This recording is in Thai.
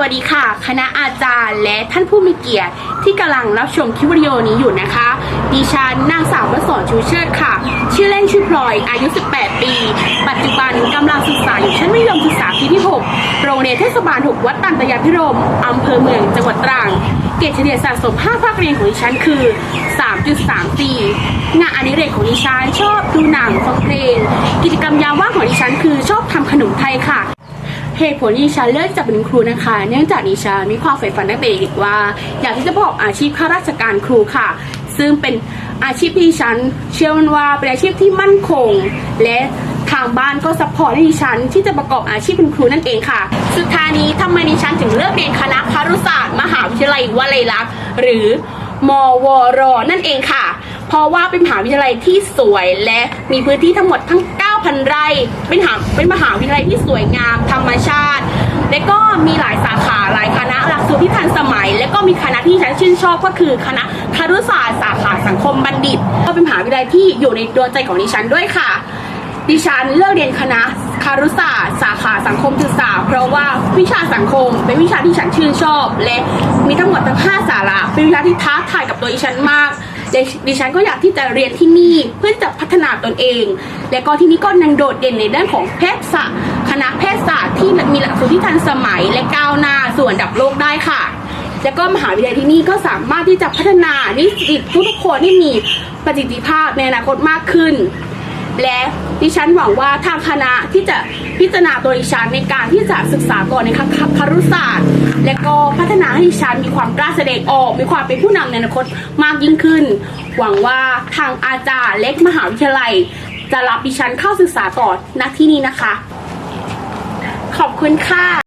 วัสดีค่ะ คณะอาจารย์และท่านผู้มีเกียรติที่กำลังรับชมคลิปวิดีโอนี้อยู่นะคะ ดิฉันนางสาวประสอนชูเชิดค่ะ ชื่อเล่นชื่อพลอยอายุ 18 ปี ปัจจุบันกำลังศึกษาอยู่ชั้นมัธยมศึกษาปีที่ 6 โรงเรียนเทศบาล 6 วัดตันตยาพิรมอำเภอเมืองจังหวัดตรัง เกรดเฉลี่ยสะสม 5 ภาคเรียนของดิฉันคือ 3.34 งานอดิเรกของดิฉันชอบดูหนังฟังเพลง เหตุผลที่ฉันเลือกจะเป็นครูนะคะ เนื่องจากดิฉันมีความใฝ่ฝันตั้งแต่เด็กว่า อยากที่จะประกอบอาชีพข้าราชการครูค่ะ ซึ่งเป็นอาชีพที่ฉันเชื่อมันว่าเป็นอาชีพที่มั่นคง และทางบ้านก็ซัพพอร์ตให้ดิฉันที่จะประกอบอาชีพเป็นครูนั่นเองค่ะ สุดท้ายนี้ทำไมดิฉันถึงเลือกเรียนคณะคารุศาสตร์ มหาวิทยาลัยวลัยลักษณ์หรือมวร นั่นเองค่ะ เพราะว่าเป็นมหาวิทยาลัยที่สวยและมีพื้นที่ทั้งหมดทั้ง 9,000 ไร่ เป็นหาเป็นมหาวิทยาลัยที่สวยงาม ธรรมชาติ และก็มีหลายสาขาหลายคณะหลักสูตรที่ทันสมัย และก็มีคณะที่ฉันชื่นชอบก็คือคณะคารุศาสตร์สาขาสังคมบัณฑิต ก็เป็นมหาวิทยาลัยที่อยู่ในดวงใจของดิฉันด้วยค่ะ ดิฉันเลือกเรียนคณะคารุศาสตร์สาขาสังคมศึกษา เพราะว่าวิชาสังคมเป็นวิชาที่ฉันชื่นชอบ และมีทั้งหมดทั้ง 5 สาระเป็นวิชาที่ท้าทายกับตัวดิฉันมาก ดิฉันก็อยากที่จะเรียนที่นี่เพื่อจะพัฒนาตนเอง และก็ที่นี่ก็ยังโดดเด่นในด้านของแพทยศาสตร์คณะแพทยศาสตร์ที่มีหลักสูตรที่ทันสมัยและก้าวหน้าส่วนดับโลกได้ค่ะ แล้วก็มหาวิทยาลัยที่นี่ก็สามารถที่จะพัฒนานิสิตทุกคนที่มีประสิทธิภาพในอนาคตมากขึ้น และดิฉันหวังว่าทางคณะที่จะพิจารณาตัวดิฉันในการที่จะศึกษาก่อนในคคารุศาสตร์ และก็พัฒนาให้ดิฉันมีความกล้าแสดงออก มีความเป็นผู้นำในอนาคตมากยิ่งขึ้น หวังว่าทางอาจารย์เล็กมหาวิทยาลัย จะรับดิฉันเข้าศึกษาต่อณที่นี้นะคะ ขอบคุณค่ะ